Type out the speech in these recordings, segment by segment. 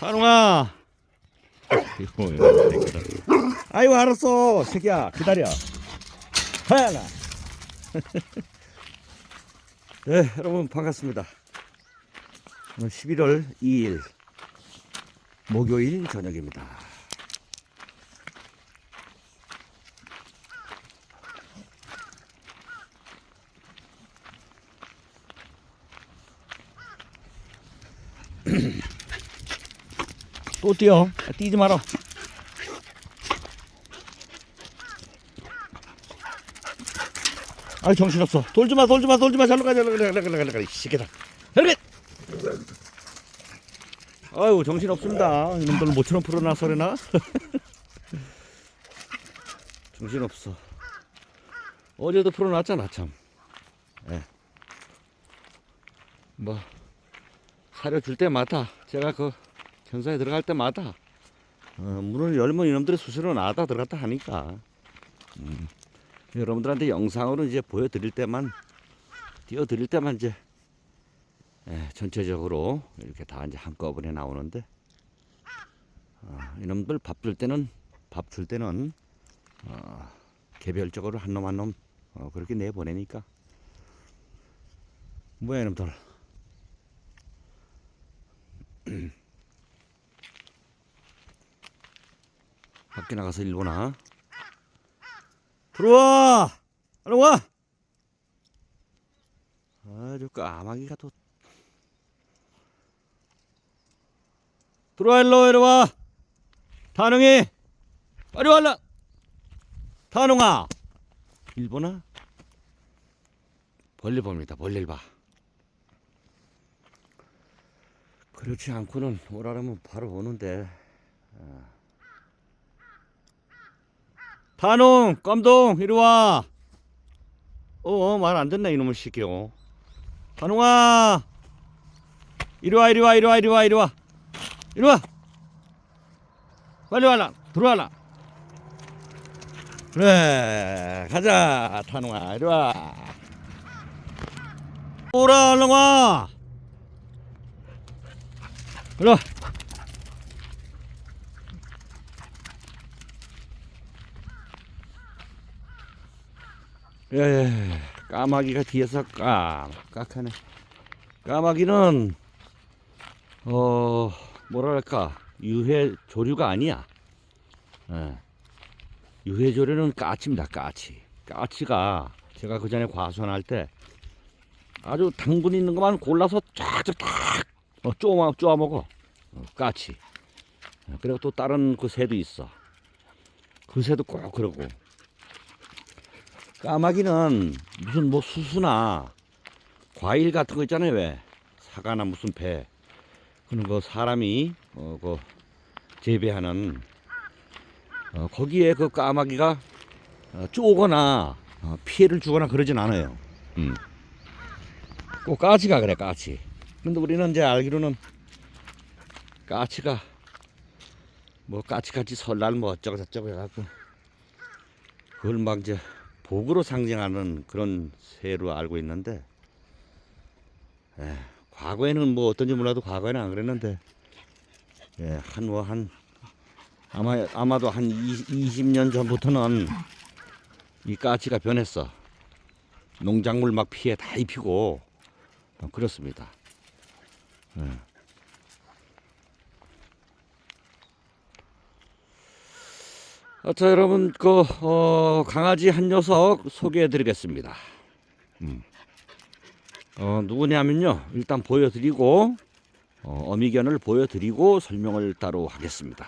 새끼들. 아이고 알았어, 새끼야 기다려. 하나. 네, 여러분 반갑습니다. 오늘 11월 2일 목요일 저녁입니다. 또 뛰어. 아, 뛰지 마라. 아 정신없어. 돌지 마, 돌지 마, 돌지 마. 잘로 가, 잘로 가, 잘로 가, 잘로 가. 이 새끼다. 잘로 가. 아유 정신없습니다. 이놈들 모처럼 풀어놔 소리나. 정신없어. 어제도 풀어놨잖아 참. 예. 뭐 사료 줄 때마다 제가 그 견사에 들어갈 때마다 어, 문을 열면 이놈들이 수시로 나왔다 들어갔다 하니까 음, 여러분들한테 영상으로 이제 보여드릴 때만 띄워드릴 때만 이제 예, 전체적으로 이렇게 다 이제 한꺼번에 나오는데 어, 이놈들 밥 줄 때는 밥 줄 때는 어, 개별적으로 한 놈 한놈 어, 그렇게 내 보내니까. 뭐야 이놈들 밖에 나가서 일 보나. 들어와! 얼른 와! 아주 까마귀가 또. 들어와 일로 이리 와. 단웅이! 빨리 와라 단웅아! 일 보나? 벌레 봅니다 벌레를 봐. 그렇지 않고는 오라라면 바로 오는데 단웅, 껌동, 이리 와. 어, 말 안 듣네, 이놈의 새끼요. 단웅아! 이리 와, 이리 와, 이리 와, 이리 와, 이리 와. 이리 와! 빨리 와라, 들어와라. 그래, 가자, 단웅아, 이리 와. 오라, 와! 이리 와. 예, 까마귀가 뒤에서 깍깍하네. 까마귀는 어 뭐랄까 유해 조류가 아니야. 예. 유해 조류는 까치입니다. 까치. 까치가 제가 그 전에 과수원할 때 아주 당분 있는 것만 골라서 쫙쫙 어, 쪼아 쪼아 먹어. 어, 까치. 어, 그리고 또 다른 그 새도 있어. 그 새도 꼭 그러고. 까마귀는 무슨 뭐 수수나 과일 같은 거 있잖아요 왜 사과나 무슨 배 그런 거 사람이 어 그 재배하는 어 거기에 그 까마귀가 어 쪼거나 어 피해를 주거나 그러진 않아요. 음. 꼭 까치가 그래 까치. 근데 우리는 이제 알기로는 까치가 뭐 까치같이 설날 뭐 어쩌고 저쩌고 해갖고 그걸 막 이제 복으로 상징하는 그런 새로 알고 있는데 예, 과거에는 뭐 어떤지 몰라도 과거에는 안 그랬는데 예, 한뭐한 아마 아마도 한 20, 년 전부터는 이 까치가 변했어. 농작물 막 피해 다 입히고 어, 그렇습니다. 예. 어, 자 여러분 그 어, 강아지 한 녀석 소개해 드리겠습니다 음. 어, 누구냐면요 일단 보여드리고 어, 어미견을 보여드리고 설명을 따로 하겠습니다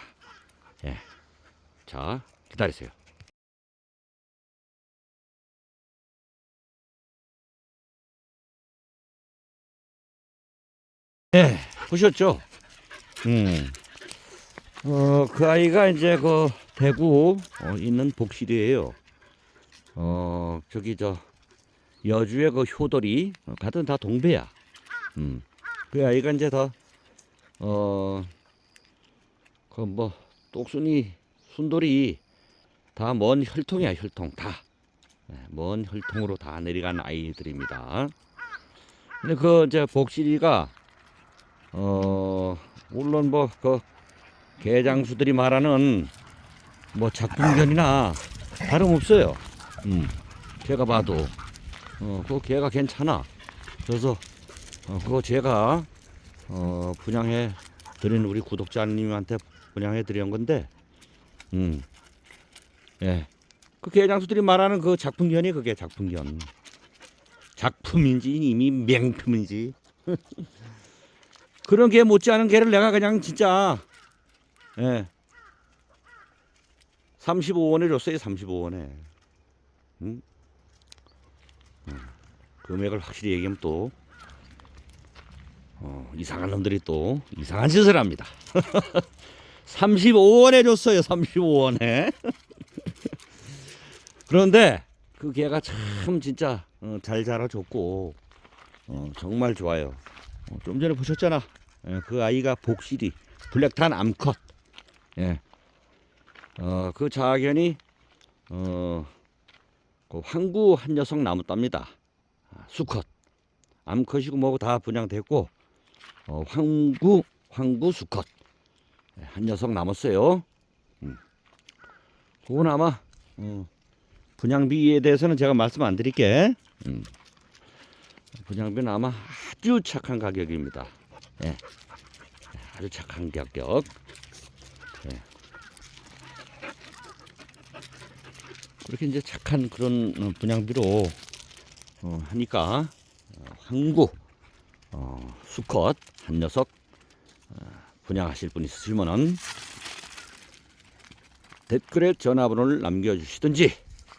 예. 자 기다리세요 예 보셨죠 음. 어, 그 아이가 이제 그 대구 어, 있는 복실이에요. 어, 저기 저 여주의 그 효돌이 어, 같은 다 동배야. 음. 그 아이가 이제 더 어, 그뭐 똑순이 순돌이 다 먼 혈통이야 혈통 다. 네, 먼 혈통으로 다 내려간 아이들입니다. 근데 그 이제 복실이가 어 물론 뭐 그 개장수들이 말하는 뭐 작품견이나 다름없어요. 음, 제가 봐도 어, 그 개가 괜찮아. 그래서 어, 그거 제가 어, 분양해 드린 우리 구독자님한테 분양해 드린 건데, 음, 예, 그 개장수들이 말하는 그 작품견이 그게 작품견. 작품인지 이미 맹품인지 그런 개 못지않은 개를 내가 그냥 진짜 예 35원에 줬어요 35원에 응? 음, 금액을 확실히 얘기하면 또 어, 이상한 놈들이 또 이상한 짓을 합니다 35원에 줬어요 35원에 그런데 그 개가 참 진짜 어, 잘 자라줬고 어, 정말 좋아요. 어, 좀 전에 보셨잖아. 예, 그 아이가 복실이 블랙탄 암컷. 예. 어, 그 자견이 어, 그 황구 한 녀석 남았답니다. 아, 수컷. 암컷이고 뭐고 다 분양됐고 어, 황구 황구 수컷 예, 한 녀석 남았어요. 음. 그건 아마 어, 분양비에 대해서는 제가 말씀 안 드릴게. 음. 분양비는 아마 아주 착한 가격입니다. 예. 아주 착한 가격. 그렇게 이제 착한 그런 어, 분양비로 어, 하니까 어, 항구 어, 수컷 한 녀석 어, 분양하실 분 있으시면은 댓글에 전화번호를 남겨주시든지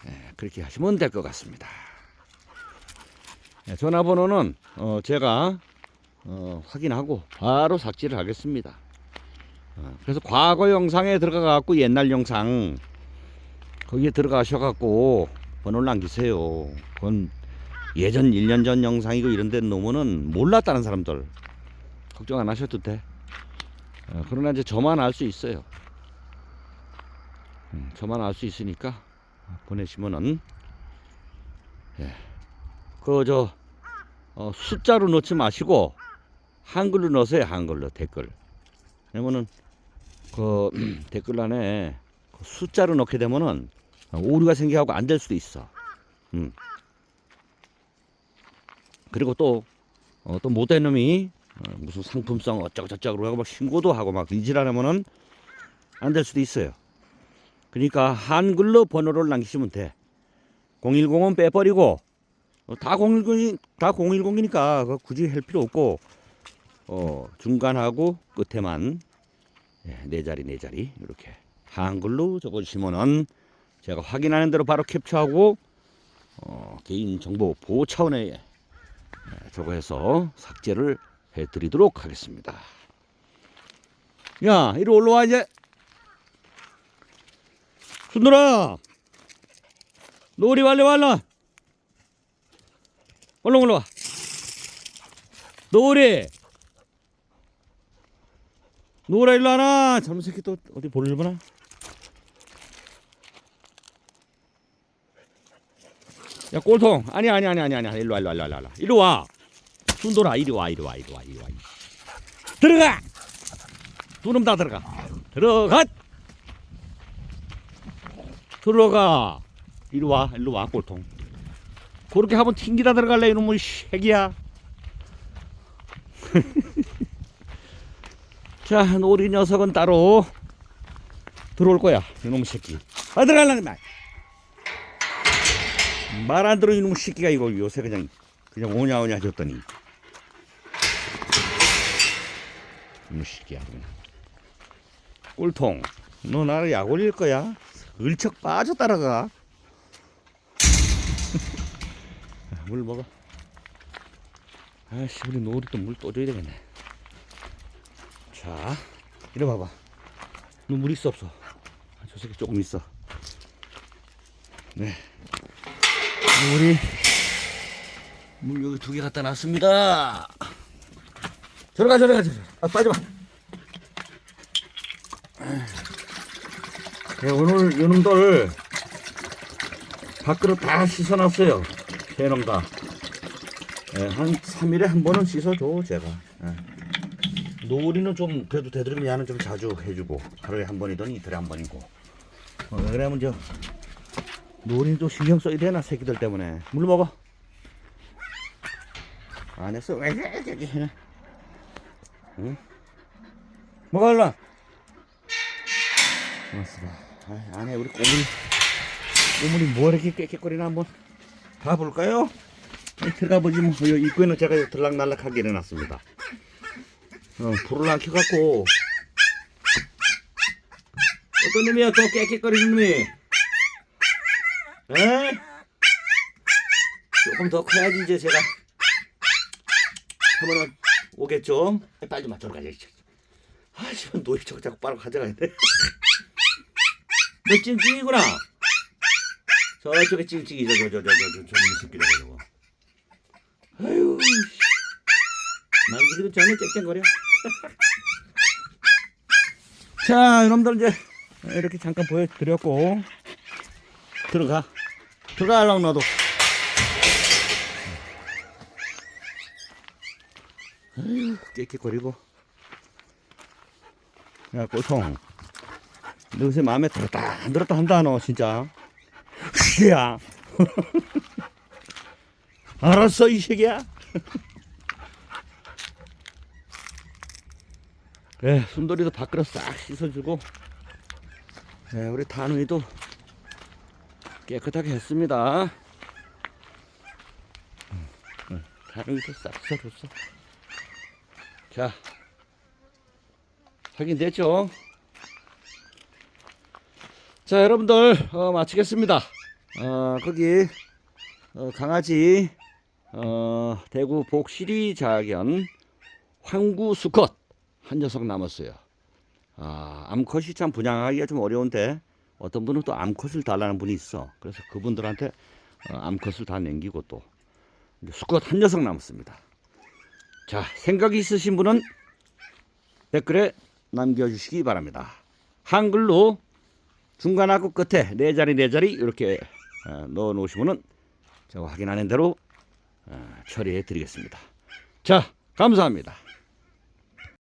예, 그렇게 하시면 될 것 같습니다. 예, 전화번호는 어, 제가 어, 확인하고 바로 삭제를 하겠습니다. 어, 그래서 과거 영상에 들어가 갖고 옛날 영상 거기에 들어가셔 갖고 번호를 남기세요. 그건 예전 1년 전 영상이고 이런 데 놓으면은 몰랐다는 사람들 걱정 안 하셔도 돼. 어, 그러나 이제 저만 알 수 있어요. 음, 저만 알 수 있으니까 보내시면은 예. 그저 어, 숫자로 넣지 마시고 한글로 넣으세요 한글로 댓글 왜냐면은 그 댓글란에 그 숫자로 넣게 되면은 오류가 생겨하고 안 될 수도 있어 음. 그리고 또 어, 또 못된 놈이 어, 무슨 상품성 어쩌고저쩌고 하고 막 신고도 하고 막 이질하려면은 안 될 수도 있어요 그러니까 한글로 번호를 남기시면 돼. 010은 빼버리고 어, 다 010이 다 010이니까 굳이 할 필요 없고 어, 중간하고 끝에만 예, 네 자리 네 자리 이렇게 한글로 적어주시면은 제가 확인하는 대로 바로 캡처하고 어, 개인 정보 보호 차원에 예, 저거 해서 삭제를 해드리도록 하겠습니다. 야, 이리 올라와 이제. 순돌아! 노리 빨리 왔라. 얼른 올라와. 노리. 노라 일로 와라. 젊은 새끼 또 어디 볼일 보나 야 꼴통 아니 아니 아니 아니 아니 일로 와 일로 와 일로 와 일로 와 이리 와 순돌아 이리 와 이리 와 이리 와 이리 와 들어가 두놈 다 들어가 들어가 들어가. 이리 와, 일로 와, 꼴통. 그렇게 하면 튕기다 들어갈래, 이놈의 새끼야. 자, 우리 녀석은 따로 들어올 거야, 이놈의 새끼. 아, 들어갈라는 말. 말 안 들어, 이놈의 새끼가 이거 요새 그냥, 그냥 오냐, 오냐 줬더니. 이놈의 새끼야, 그냥. 꼴통, 너 나를 약 올릴 거야? 을척 빠져 따라가. 물 먹어. 아씨, 우리 노을이 또 물 또 줘야 되겠네. 자, 이리 봐봐. 너 물 있어, 없어? 아, 저 새끼 조금 있어. 네. 물이, 물 여기 두 개 갖다 놨습니다. 저리 가, 저리 가, 저리 가. 아, 빠져봐. 네, 오늘 요놈들 밖으로 다 씻어놨어요. 세놈 다. 네, 한 3일에 한 번은 씻어줘, 제가. 네. 노리는 좀 그래도 되도록이면 야는 좀 자주 해주고 하루에 한 번이든 이틀에 한 번이고 어, 그러면 저 좀 신경 써야 되나 새끼들 때문에. 물 먹어. 안 했어. 왜해 응? 먹어 일로 고맙습니다. 아, 안에 우리 꼬물이 꼬물이 뭐 이렇게 깨끗거리나 한번 봐볼까요? 네, 들어가 보지 뭐. 입구에는 제가 들락날락하게 해놨습니다. 어, 불을 안 켜갖고. 어떤 놈이야 또 깨끗거리는 놈이 에? 조금 더 커야지 이제 제가. 하면은 오겠죠 빨리 좀 가자 이제. 아 씨발 노이 저거 자꾸 빨리 가져가야 돼 너 찡찡이구나. 저쪽에 찡찡이 저저 저 저 저 저저 새끼다 저거. 아유 씨. 만지기도 전에 쨍쨍거려. 자 여러분들 이제 이렇게 잠깐 보여드렸고. 들어가 들어가 알랑 너도. 아유 깨끗거리고. 야 꼬통. 너 요새 마음에 들었다 안 들었다 한다 너 진짜. 야. 알았어 이 새끼야. 예, 순돌이도 밖으로 싹 씻어주고, 예, 우리 단우이도 깨끗하게 했습니다. 음, 음, 단우이도 싹 씻어줬어. 자, 확인됐죠? 자, 여러분들, 어, 마치겠습니다. 어, 거기, 어, 강아지, 어, 대구 복시리 자견 황구 수컷. 한 녀석 남았어요. 아, 암컷이 참 분양하기가 좀 어려운데 어떤 분은 또 암컷을 달라는 분이 있어. 그래서 그분들한테 어, 암컷을 다 남기고 또 수컷 한 녀석 남았습니다. 자, 생각이 있으신 분은 댓글에 남겨주시기 바랍니다. 한글로 중간하고 끝에 네 자리 네 자리 이렇게 어, 넣어 놓으시면은 제가 확인하는 대로 어, 처리해 드리겠습니다. 자, 감사합니다.